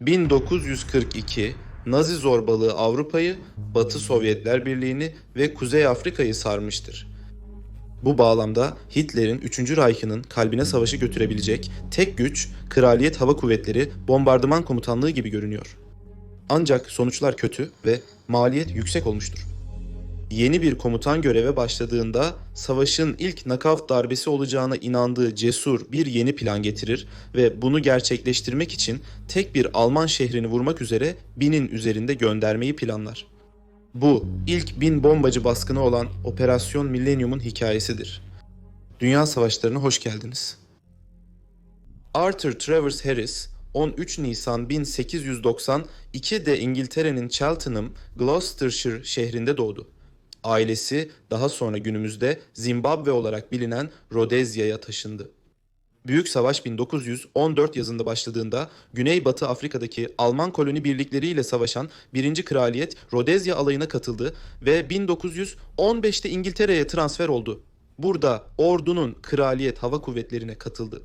1942 Nazi zorbalığı Avrupa'yı, Batı Sovyetler Birliği'ni ve Kuzey Afrika'yı sarmıştır. Bu bağlamda Hitler'in 3. Reich'ının kalbine savaşı götürebilecek tek güç Kraliyet Hava Kuvvetleri Bombardıman Komutanlığı gibi görünüyor. Ancak sonuçlar kötü ve maliyet yüksek olmuştur. Yeni bir komutan göreve başladığında savaşın ilk nakavt darbesi olacağına inandığı cesur bir yeni plan getirir ve bunu gerçekleştirmek için tek bir Alman şehrini vurmak üzere binin üzerinde göndermeyi planlar. Bu ilk bin bombacı baskını olan Operasyon Millennium'un hikayesidir. Dünya Savaşları'na hoş geldiniz. Arthur Travers Harris 13 Nisan 1892'de İngiltere'nin Cheltenham, Gloucestershire şehrinde doğdu. Ailesi daha sonra günümüzde Zimbabwe olarak bilinen Rodezya'ya taşındı. Büyük Savaş 1914 yazında başladığında Güneybatı Afrika'daki Alman koloni birlikleriyle savaşan 1. Kraliyet Rodezya alayına katıldı ve 1915'te İngiltere'ye transfer oldu. Burada ordunun Kraliyet Hava Kuvvetleri'ne katıldı.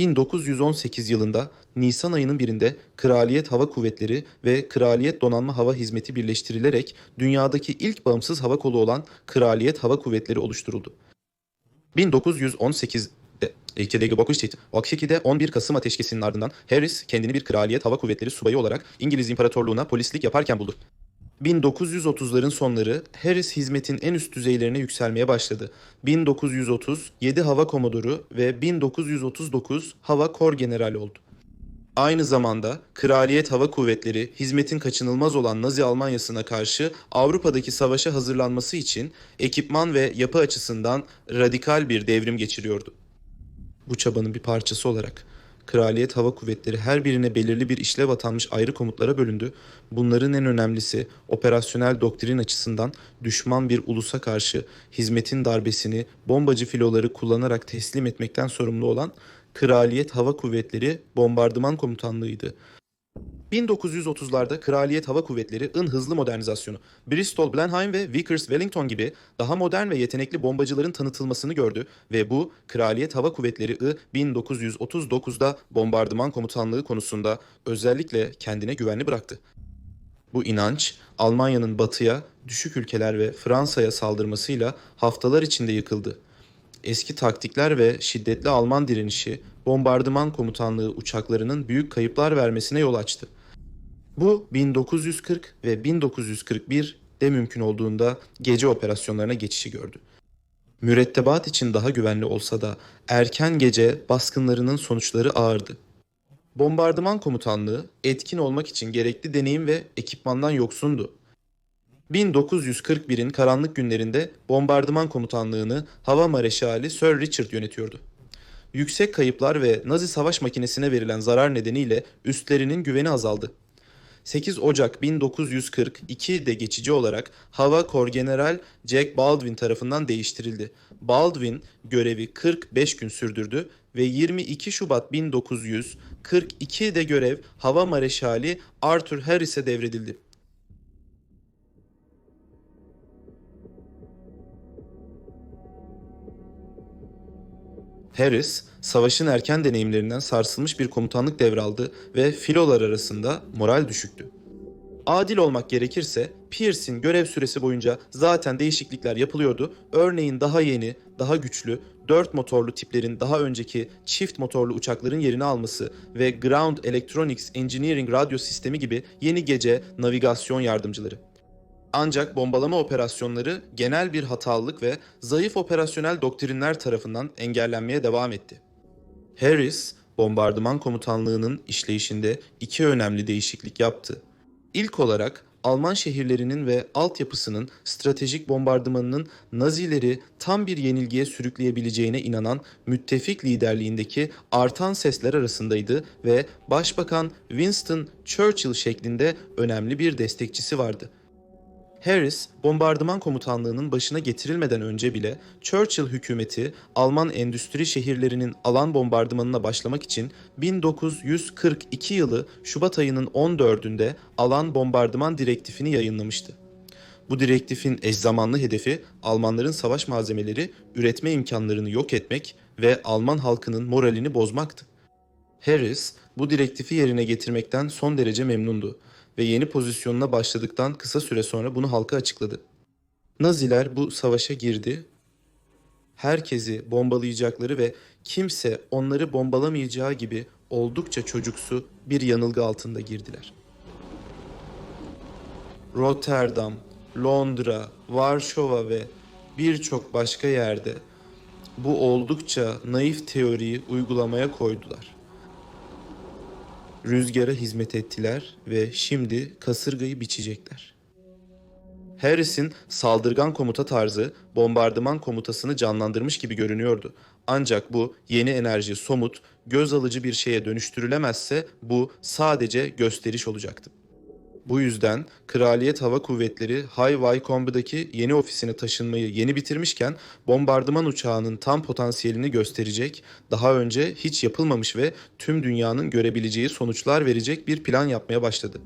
1918 yılında Nisan ayının birinde Kraliyet Hava Kuvvetleri ve Kraliyet Donanma Hava Hizmeti birleştirilerek dünyadaki ilk bağımsız hava kolu olan Kraliyet Hava Kuvvetleri oluşturuldu. 1918'de ülkedeki bakış. O şekilde 11 Kasım ateşkesinin ardından Harris kendini bir Kraliyet Hava Kuvvetleri subayı olarak İngiliz İmparatorluğu'na polislik yaparken buldu. 1930'ların sonları Harris hizmetin en üst düzeylerine yükselmeye başladı. 1930 7 Hava Komodoru ve 1939 Hava Kor Generali oldu. Aynı zamanda Kraliyet Hava Kuvvetleri hizmetin kaçınılmaz olan Nazi Almanyası'na karşı Avrupa'daki savaşa hazırlanması için ekipman ve yapı açısından radikal bir devrim geçiriyordu. Bu çabanın bir parçası olarak Kraliyet Hava Kuvvetleri her birine belirli bir işlev atanmış ayrı komutlara bölündü. Bunların en önemlisi operasyonel doktrin açısından düşman bir ulusa karşı hizmetin darbesini bombacı filoları kullanarak teslim etmekten sorumlu olan Kraliyet Hava Kuvvetleri Bombardıman Komutanlığı'ydı. 1930'larda Kraliyet Hava Kuvvetleri ın hızlı modernizasyonu, Bristol, Blenheim ve Vickers Wellington gibi daha modern ve yetenekli bombacıların tanıtılmasını gördü ve bu Kraliyet Hava Kuvvetleri I 1939'da bombardıman komutanlığı konusunda özellikle kendine güvenli bıraktı. Bu inanç Almanya'nın batıya, düşük ülkeler ve Fransa'ya saldırmasıyla haftalar içinde yıkıldı. Eski taktikler ve şiddetli Alman direnişi bombardıman komutanlığı uçaklarının büyük kayıplar vermesine yol açtı. Bu 1940 ve 1941 de mümkün olduğunda gece operasyonlarına geçişi gördü. Mürettebat için daha güvenli olsa da erken gece baskınlarının sonuçları ağırdı. Bombardıman komutanlığı etkin olmak için gerekli deneyim ve ekipmandan yoksundu. 1941'in karanlık günlerinde bombardıman komutanlığını Hava Mareşali Sir Richard yönetiyordu. Yüksek kayıplar ve Nazi savaş makinesine verilen zarar nedeniyle üstlerinin güveni azaldı. 8 Ocak 1942'de geçici olarak Hava Korgeneral Jack Baldwin tarafından değiştirildi. Baldwin görevi 45 gün sürdürdü ve 22 Şubat 1942'de görev Hava Mareşali Arthur Harris'e devredildi. Harris, savaşın erken deneyimlerinden sarsılmış bir komutanlık devraldı ve filolar arasında moral düşüktü. Adil olmak gerekirse Pierce'in görev süresi boyunca zaten değişiklikler yapılıyordu. Örneğin daha yeni, daha güçlü, 4 motorlu tiplerin daha önceki çift motorlu uçakların yerini alması ve Ground Electronics Engineering radyo sistemi gibi yeni gece navigasyon yardımcıları. Ancak bombalama operasyonları genel bir hatalılık ve zayıf operasyonel doktrinler tarafından engellenmeye devam etti. Harris, bombardıman komutanlığının işleyişinde iki önemli değişiklik yaptı. İlk olarak Alman şehirlerinin ve altyapısının stratejik bombardımanının Nazileri tam bir yenilgiye sürükleyebileceğine inanan müttefik liderliğindeki artan sesler arasındaydı ve Başbakan Winston Churchill şeklinde önemli bir destekçisi vardı. Harris, bombardıman komutanlığının başına getirilmeden önce bile Churchill hükümeti Alman endüstri şehirlerinin alan bombardımanına başlamak için 1942 yılı Şubat ayının 14'ünde alan bombardıman direktifini yayınlamıştı. Bu direktifin eş zamanlı hedefi Almanların savaş malzemeleri üretme imkanlarını yok etmek ve Alman halkının moralini bozmaktı. Harris bu direktifi yerine getirmekten son derece memnundu ve yeni pozisyonuna başladıktan kısa süre sonra bunu halka açıkladı. Naziler bu savaşa girdi, herkesi bombalayacakları ve kimse onları bombalamayacağı gibi oldukça çocuksu bir yanılgı altında girdiler. Rotterdam, Londra, Varşova ve birçok başka yerde bu oldukça naif teoriyi uygulamaya koydular. Rüzgara hizmet ettiler ve şimdi kasırgayı biçecekler. Harris'in saldırgan komuta tarzı bombardıman komutasını canlandırmış gibi görünüyordu. Ancak bu yeni enerji somut, göz alıcı bir şeye dönüştürülemezse bu sadece gösteriş olacaktı. Bu yüzden Kraliyet Hava Kuvvetleri High Wycombe'daki yeni ofisine taşınmayı yeni bitirmişken bombardıman uçağının tam potansiyelini gösterecek, daha önce hiç yapılmamış ve tüm dünyanın görebileceği sonuçlar verecek bir plan yapmaya başladı.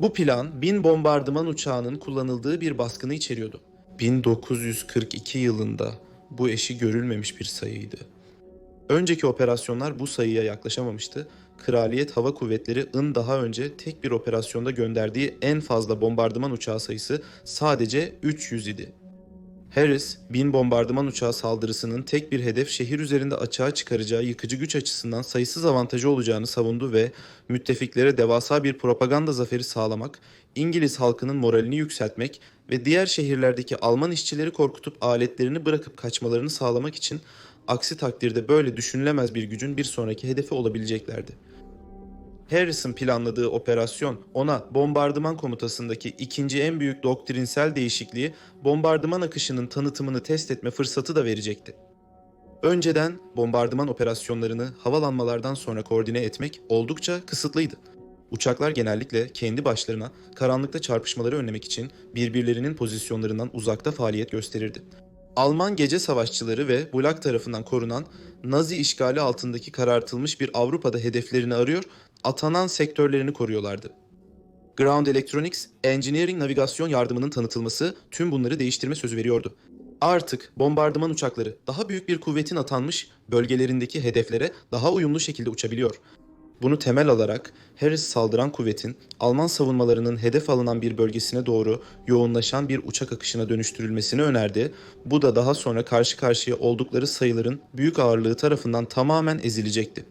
Bu plan bin bombardıman uçağının kullanıldığı bir baskını içeriyordu. 1942 yılında bu eşi görülmemiş bir sayıydı. Önceki operasyonlar bu sayıya yaklaşamamıştı. Kraliyet Hava Kuvvetleri'nin daha önce tek bir operasyonda gönderdiği en fazla bombardıman uçağı sayısı sadece 300 idi. Harris, bin bombardıman uçağı saldırısının tek bir hedef şehir üzerinde açığa çıkaracağı yıkıcı güç açısından sayısız avantajı olacağını savundu ve müttefiklere devasa bir propaganda zaferi sağlamak, İngiliz halkının moralini yükseltmek ve diğer şehirlerdeki Alman işçileri korkutup aletlerini bırakıp kaçmalarını sağlamak için aksi takdirde böyle düşünülemez bir gücün bir sonraki hedefi olabileceklerdi. Harrison planladığı operasyon ona bombardıman komutasındaki ikinci en büyük doktrinsel değişikliği bombardıman akışının tanıtımını test etme fırsatı da verecekti. Önceden bombardıman operasyonlarını havalanmalardan sonra koordine etmek oldukça kısıtlıydı. Uçaklar genellikle kendi başlarına karanlıkta çarpışmaları önlemek için birbirlerinin pozisyonlarından uzakta faaliyet gösterirdi. Alman gece savaşçıları ve Bulak tarafından korunan Nazi işgali altındaki karartılmış bir Avrupa'da hedeflerini arıyor, atanan sektörlerini koruyorlardı. Ground Electronics, Engineering navigasyon yardımının tanıtılması tüm bunları değiştirme sözü veriyordu. Artık bombardıman uçakları daha büyük bir kuvvetin atanmış bölgelerindeki hedeflere daha uyumlu şekilde uçabiliyor. Bunu temel alarak Harris saldıran kuvvetin Alman savunmalarının hedef alınan bir bölgesine doğru yoğunlaşan bir uçak akışına dönüştürülmesini önerdi. Bu da daha sonra karşı karşıya oldukları sayıların büyük ağırlığı tarafından tamamen ezilecekti.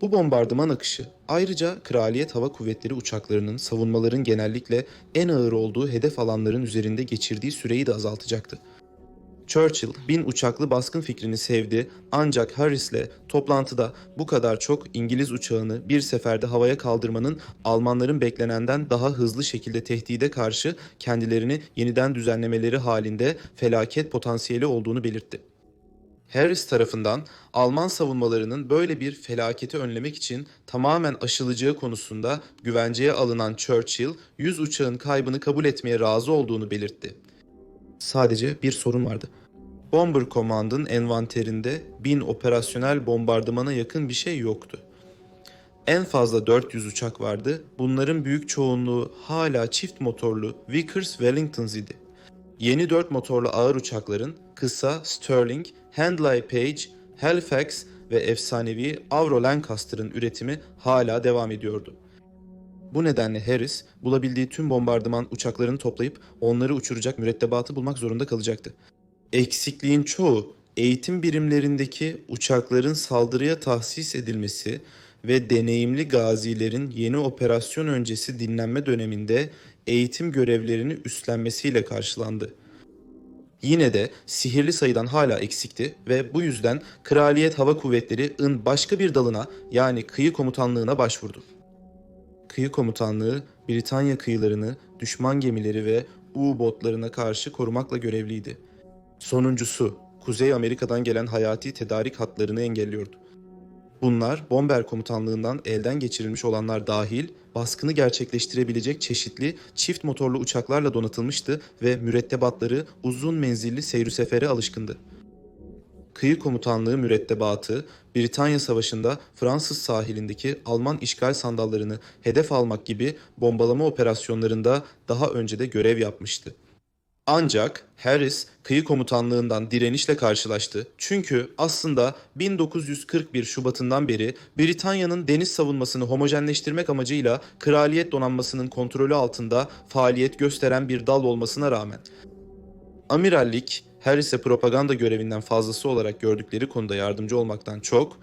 Bu bombardıman akışı ayrıca Kraliyet Hava Kuvvetleri uçaklarının savunmaların genellikle en ağır olduğu hedef alanların üzerinde geçirdiği süreyi de azaltacaktı. Churchill bin uçaklı baskın fikrini sevdi ancak Harris'le toplantıda bu kadar çok İngiliz uçağını bir seferde havaya kaldırmanın Almanların beklenenden daha hızlı şekilde tehdide karşı kendilerini yeniden düzenlemeleri halinde felaket potansiyeli olduğunu belirtti. Harris tarafından Alman savunmalarının böyle bir felaketi önlemek için tamamen aşılacağı konusunda güvenceye alınan Churchill, 100 uçağın kaybını kabul etmeye razı olduğunu belirtti. Sadece bir sorun vardı. Bomber Command'ın envanterinde 1000 operasyonel bombardımana yakın bir şey yoktu. En fazla 400 uçak vardı. Bunların büyük çoğunluğu hala çift motorlu Vickers Wellingtons idi. Yeni 4 motorlu ağır uçakların kısa Sterling, Handley Page, Halifax ve efsanevi Avro Lancaster'ın üretimi hala devam ediyordu. Bu nedenle Harris bulabildiği tüm bombardıman uçaklarını toplayıp onları uçuracak mürettebatı bulmak zorunda kalacaktı. Eksikliğin çoğu eğitim birimlerindeki uçakların saldırıya tahsis edilmesi ve deneyimli gazilerin yeni operasyon öncesi dinlenme döneminde eğitim görevlerini üstlenmesiyle karşılandı. Yine de sihirli sayıdan hala eksikti ve bu yüzden Kraliyet Hava Kuvvetleri'nin başka bir dalına yani kıyı komutanlığına başvurdu. Kıyı komutanlığı Britanya kıyılarını düşman gemileri ve U-botlarına karşı korumakla görevliydi. Sonuncusu Kuzey Amerika'dan gelen hayati tedarik hatlarını engelliyordu. Bunlar Bomber Komutanlığından elden geçirilmiş olanlar dahil baskını gerçekleştirebilecek çeşitli çift motorlu uçaklarla donatılmıştı ve mürettebatları uzun menzilli seyri sefere alışkındı. Kıyı Komutanlığı mürettebatı Britanya Savaşı'nda Fransız sahilindeki Alman işgal sandallarını hedef almak gibi bombalama operasyonlarında daha önce de görev yapmıştı. Ancak Harris kıyı komutanlığından direnişle karşılaştı. Çünkü aslında 1941 Şubat'ından beri Britanya'nın deniz savunmasını homojenleştirmek amacıyla kraliyet donanmasının kontrolü altında faaliyet gösteren bir dal olmasına rağmen amirallik Harris'e propaganda görevinden fazlası olarak gördükleri konuda yardımcı olmaktan çok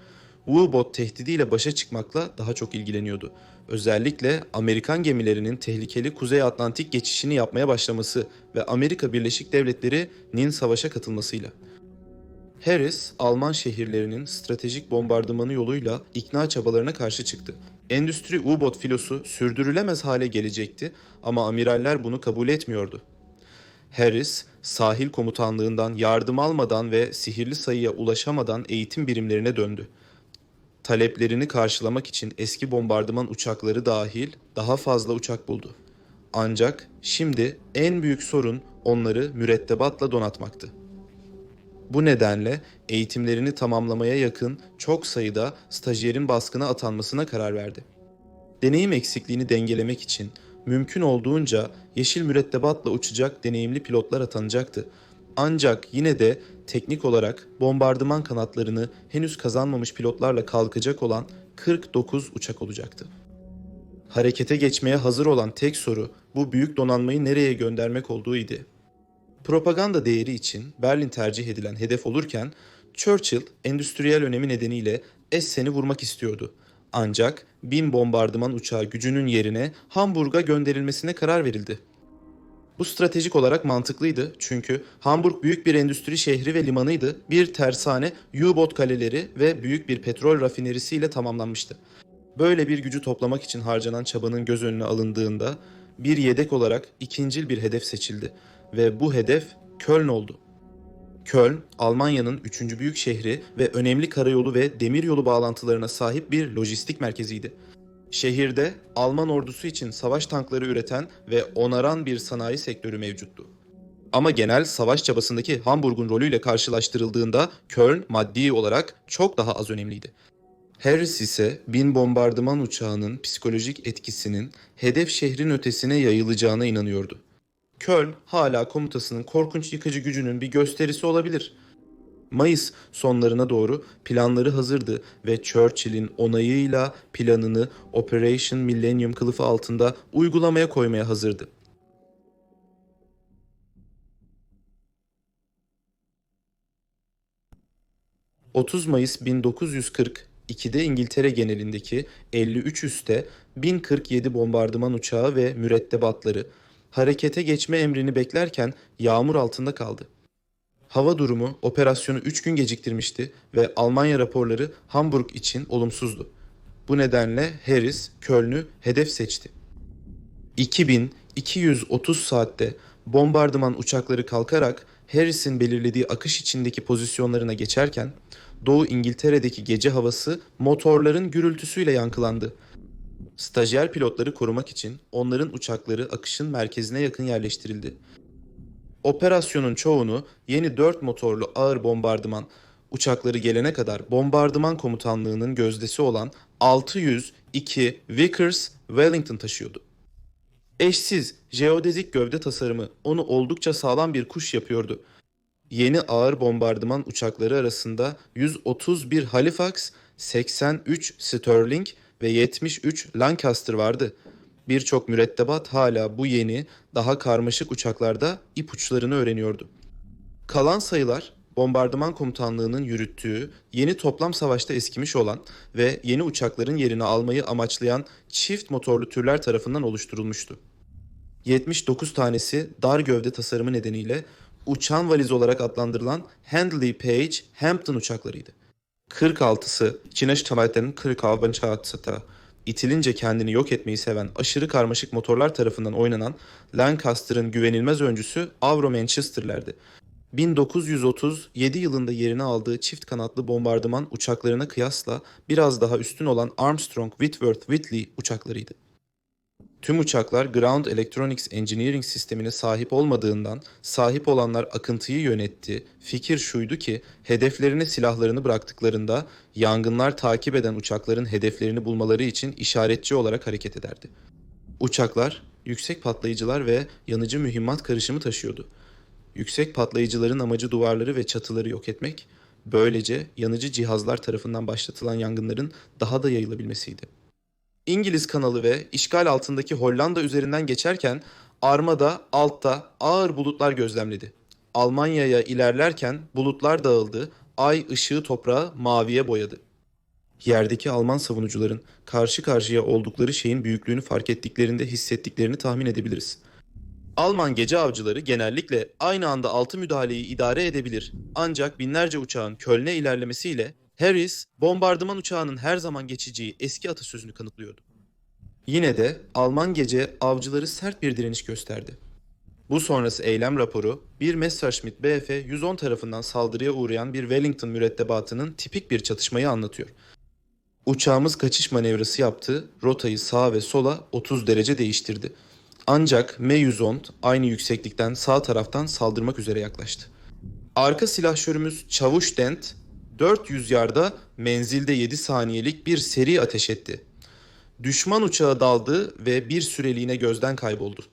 U-boat tehdidiyle başa çıkmakla daha çok ilgileniyordu. Özellikle Amerikan gemilerinin tehlikeli Kuzey Atlantik geçişini yapmaya başlaması ve Amerika Birleşik Devletleri'nin savaşa katılmasıyla. Harris, Alman şehirlerinin stratejik bombardımanı yoluyla ikna çabalarına karşı çıktı. Endüstri U-boat filosu sürdürülemez hale gelecekti ama amiraller bunu kabul etmiyordu. Harris, sahil komutanlığından yardım almadan ve sihirli sayıya ulaşamadan eğitim birimlerine döndü taleplerini karşılamak için eski bombardıman uçakları dahil daha fazla uçak buldu. Ancak şimdi en büyük sorun onları mürettebatla donatmaktı. Bu nedenle eğitimlerini tamamlamaya yakın çok sayıda stajyerin baskına atanmasına karar verdi. Deneyim eksikliğini dengelemek için mümkün olduğunca yeşil mürettebatla uçacak deneyimli pilotlar atanacaktı. Ancak yine de teknik olarak bombardıman kanatlarını henüz kazanmamış pilotlarla kalkacak olan 49 uçak olacaktı. Harekete geçmeye hazır olan tek soru bu büyük donanmayı nereye göndermek olduğu idi. Propaganda değeri için Berlin tercih edilen hedef olurken Churchill endüstriyel önemi nedeniyle Essen'i vurmak istiyordu. Ancak bin bombardıman uçağı gücünün yerine Hamburg'a gönderilmesine karar verildi. Bu stratejik olarak mantıklıydı çünkü Hamburg büyük bir endüstri şehri ve limanıydı. Bir tersane, U-boat kaleleri ve büyük bir petrol rafinerisiyle tamamlanmıştı. Böyle bir gücü toplamak için harcanan çabanın göz önüne alındığında bir yedek olarak ikincil bir hedef seçildi ve bu hedef Köln oldu. Köln, Almanya'nın üçüncü büyük şehri ve önemli karayolu ve demiryolu bağlantılarına sahip bir lojistik merkeziydi. Şehirde Alman ordusu için savaş tankları üreten ve onaran bir sanayi sektörü mevcuttu. Ama genel savaş çabasındaki Hamburg'un rolüyle karşılaştırıldığında Köln maddi olarak çok daha az önemliydi. Harris ise bin bombardıman uçağının psikolojik etkisinin hedef şehrin ötesine yayılacağına inanıyordu. Köln hala komutasının korkunç yıkıcı gücünün bir gösterisi olabilir. Mayıs sonlarına doğru planları hazırdı ve Churchill'in onayıyla planını Operation Millennium kılıfı altında uygulamaya koymaya hazırdı. ...30 Mayıs 1942'de İngiltere genelindeki 53 üste 1047 bombardıman uçağı ve mürettebatları harekete geçme emrini beklerken yağmur altında kaldı. Hava durumu operasyonu 3 gün geciktirmişti ve Almanya raporları Hamburg için olumsuzdu. Bu nedenle Harris Köln'ü hedef seçti. 2230 saatte bombardıman uçakları kalkarak Harris'in belirlediği akış içindeki pozisyonlarına geçerken Doğu İngiltere'deki gece havası motorların gürültüsüyle yankılandı. Stajyer pilotları korumak için onların uçakları akışın merkezine yakın yerleştirildi. Operasyonun çoğunu yeni 4 motorlu ağır bombardıman uçakları gelene kadar bombardıman komutanlığının gözdesi olan 602 Vickers Wellington taşıyordu. Eşsiz jeodezik gövde tasarımı onu oldukça sağlam bir kuş yapıyordu. Yeni ağır bombardıman uçakları arasında 131 Halifax, 83 Sterling ve 73 Lancaster vardı. Birçok mürettebat hala bu yeni, daha karmaşık uçaklarda ipuçlarını öğreniyordu. Kalan sayılar bombardıman komutanlığının yürüttüğü yeni toplam savaşta eskimiş olan ve yeni uçakların yerini almayı amaçlayan çift motorlu türler tarafından oluşturulmuştu. 79 tanesi dar gövde tasarımı nedeniyle uçan valiz olarak adlandırılan Handley Page Hampton uçaklarıydı. 46'sı Çineş Tamayt'ın 46. itilince kendini yok etmeyi seven aşırı karmaşık motorlar tarafından oynanan Lancaster'ın güvenilmez öncüsü Avro Manchester'lerdi. 1937 yılında yerini aldığı çift kanatlı bombardıman uçaklarına kıyasla biraz daha üstün olan Armstrong Whitworth Whitley uçaklarıydı. Tüm uçaklar Ground Electronics Engineering sistemine sahip olmadığından sahip olanlar akıntıyı yönetti. Fikir şuydu ki hedeflerine silahlarını bıraktıklarında yangınlar takip eden uçakların hedeflerini bulmaları için işaretçi olarak hareket ederdi. Uçaklar yüksek patlayıcılar ve yanıcı mühimmat karışımı taşıyordu. Yüksek patlayıcıların amacı duvarları ve çatıları yok etmek, böylece yanıcı cihazlar tarafından başlatılan yangınların daha da yayılabilmesiydi. İngiliz kanalı ve işgal altındaki Hollanda üzerinden geçerken armada altta ağır bulutlar gözlemledi. Almanya'ya ilerlerken bulutlar dağıldı, ay ışığı toprağı maviye boyadı. Yerdeki Alman savunucuların karşı karşıya oldukları şeyin büyüklüğünü fark ettiklerinde hissettiklerini tahmin edebiliriz. Alman gece avcıları genellikle aynı anda altı müdahaleyi idare edebilir. Ancak binlerce uçağın Köln'e ilerlemesiyle Harris, bombardıman uçağının her zaman geçeceği eski atasözünü kanıtlıyordu. Yine de Alman gece avcıları sert bir direniş gösterdi. Bu sonrası eylem raporu bir Messerschmitt Bf 110 tarafından saldırıya uğrayan bir Wellington mürettebatının tipik bir çatışmayı anlatıyor. Uçağımız kaçış manevrası yaptı, rotayı sağa ve sola 30 derece değiştirdi. Ancak M110 aynı yükseklikten sağ taraftan saldırmak üzere yaklaştı. Arka silahşörümüz Çavuş Dent 400 yarda menzilde 7 saniyelik bir seri ateş etti. Düşman uçağı daldı ve bir süreliğine gözden kayboldu.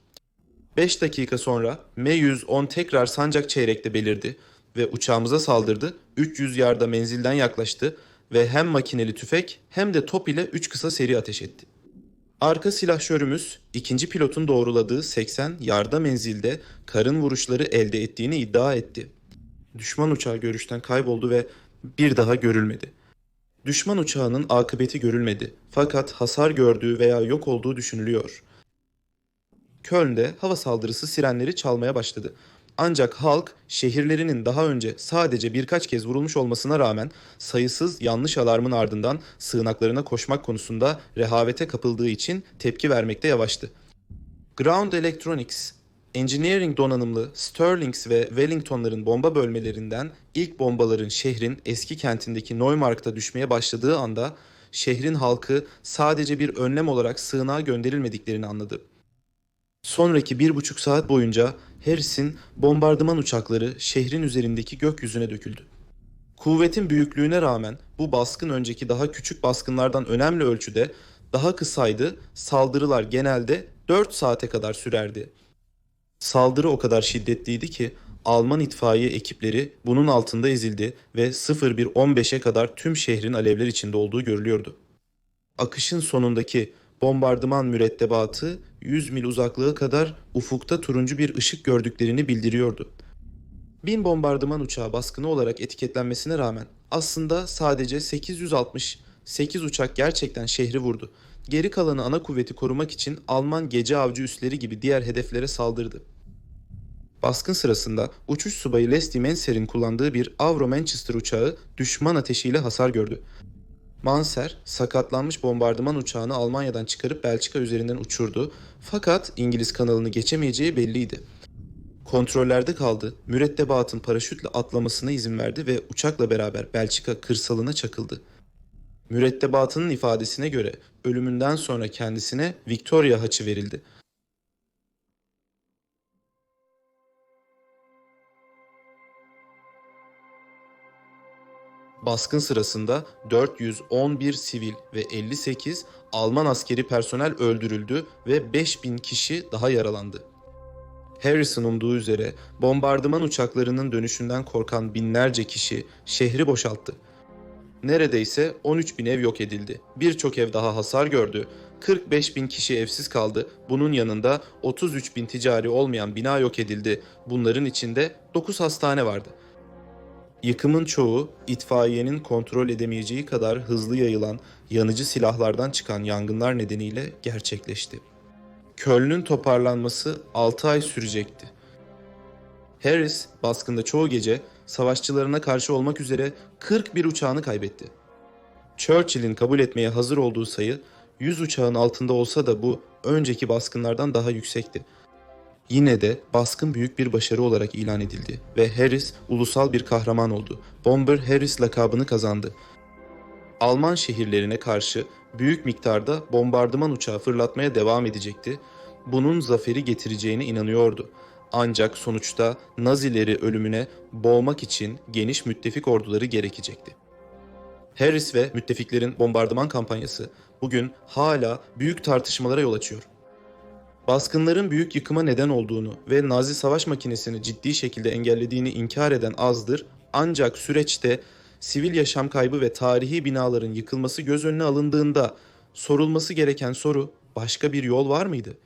5 dakika sonra M110 tekrar sancak çeyrekte belirdi ve uçağımıza saldırdı. 300 yarda menzilden yaklaştı ve hem makineli tüfek hem de top ile 3 kısa seri ateş etti. Arka silahşörümüz ikinci pilotun doğruladığı 80 yarda menzilde karın vuruşları elde ettiğini iddia etti. Düşman uçağı görüşten kayboldu ve bir daha görülmedi. Düşman uçağının akıbeti görülmedi fakat hasar gördüğü veya yok olduğu düşünülüyor. Köln'de hava saldırısı sirenleri çalmaya başladı. Ancak halk şehirlerinin daha önce sadece birkaç kez vurulmuş olmasına rağmen sayısız yanlış alarmın ardından sığınaklarına koşmak konusunda rehavete kapıldığı için tepki vermekte yavaştı. Ground Electronics, Engineering donanımlı Sterlings ve Wellington'ların bomba bölmelerinden ilk bombaların şehrin eski kentindeki Neumarkt'a düşmeye başladığı anda şehrin halkı sadece bir önlem olarak sığınağa gönderilmediklerini anladı. Sonraki bir buçuk saat boyunca Harris'in bombardıman uçakları şehrin üzerindeki gökyüzüne döküldü. Kuvvetin büyüklüğüne rağmen bu baskın önceki daha küçük baskınlardan önemli ölçüde daha kısaydı, saldırılar genelde 4 saate kadar sürerdi. Saldırı o kadar şiddetliydi ki Alman itfaiye ekipleri bunun altında ezildi ve 01.15'e kadar tüm şehrin alevler içinde olduğu görülüyordu. Akışın sonundaki bombardıman mürettebatı 100 mil uzaklığı kadar ufukta turuncu bir ışık gördüklerini bildiriyordu. Bin bombardıman uçağı baskını olarak etiketlenmesine rağmen aslında sadece 868 uçak gerçekten şehri vurdu. Geri kalanı ana kuvveti korumak için Alman gece avcı üsleri gibi diğer hedeflere saldırdı. Baskın sırasında uçuş subayı Leslie Manser'in kullandığı bir Avro Manchester uçağı düşman ateşiyle hasar gördü. Manser sakatlanmış bombardıman uçağını Almanya'dan çıkarıp Belçika üzerinden uçurdu fakat İngiliz kanalını geçemeyeceği belliydi. Kontrollerde kaldı, mürettebatın paraşütle atlamasına izin verdi ve uçakla beraber Belçika kırsalına çakıldı. Mürettebatının ifadesine göre ölümünden sonra kendisine Victoria haçı verildi. Baskın sırasında 411 sivil ve 58 Alman askeri personel öldürüldü ve 5000 kişi daha yaralandı. Harrison umduğu üzere bombardıman uçaklarının dönüşünden korkan binlerce kişi şehri boşalttı. Neredeyse 13 bin ev yok edildi. Birçok ev daha hasar gördü. 45 bin kişi evsiz kaldı. Bunun yanında 33 bin ticari olmayan bina yok edildi. Bunların içinde 9 hastane vardı. Yıkımın çoğu itfaiyenin kontrol edemeyeceği kadar hızlı yayılan yanıcı silahlardan çıkan yangınlar nedeniyle gerçekleşti. Köln'ün toparlanması 6 ay sürecekti. Harris baskında çoğu gece savaşçılarına karşı olmak üzere 41 uçağını kaybetti. Churchill'in kabul etmeye hazır olduğu sayı 100 uçağın altında olsa da bu önceki baskınlardan daha yüksekti. Yine de baskın büyük bir başarı olarak ilan edildi ve Harris ulusal bir kahraman oldu. Bomber Harris lakabını kazandı. Alman şehirlerine karşı büyük miktarda bombardıman uçağı fırlatmaya devam edecekti. Bunun zaferi getireceğine inanıyordu. Ancak sonuçta Nazileri ölümüne boğmak için geniş müttefik orduları gerekecekti. Harris ve müttefiklerin bombardıman kampanyası bugün hala büyük tartışmalara yol açıyor. Baskınların büyük yıkıma neden olduğunu ve Nazi savaş makinesini ciddi şekilde engellediğini inkar eden azdır. Ancak süreçte sivil yaşam kaybı ve tarihi binaların yıkılması göz önüne alındığında sorulması gereken soru başka bir yol var mıydı?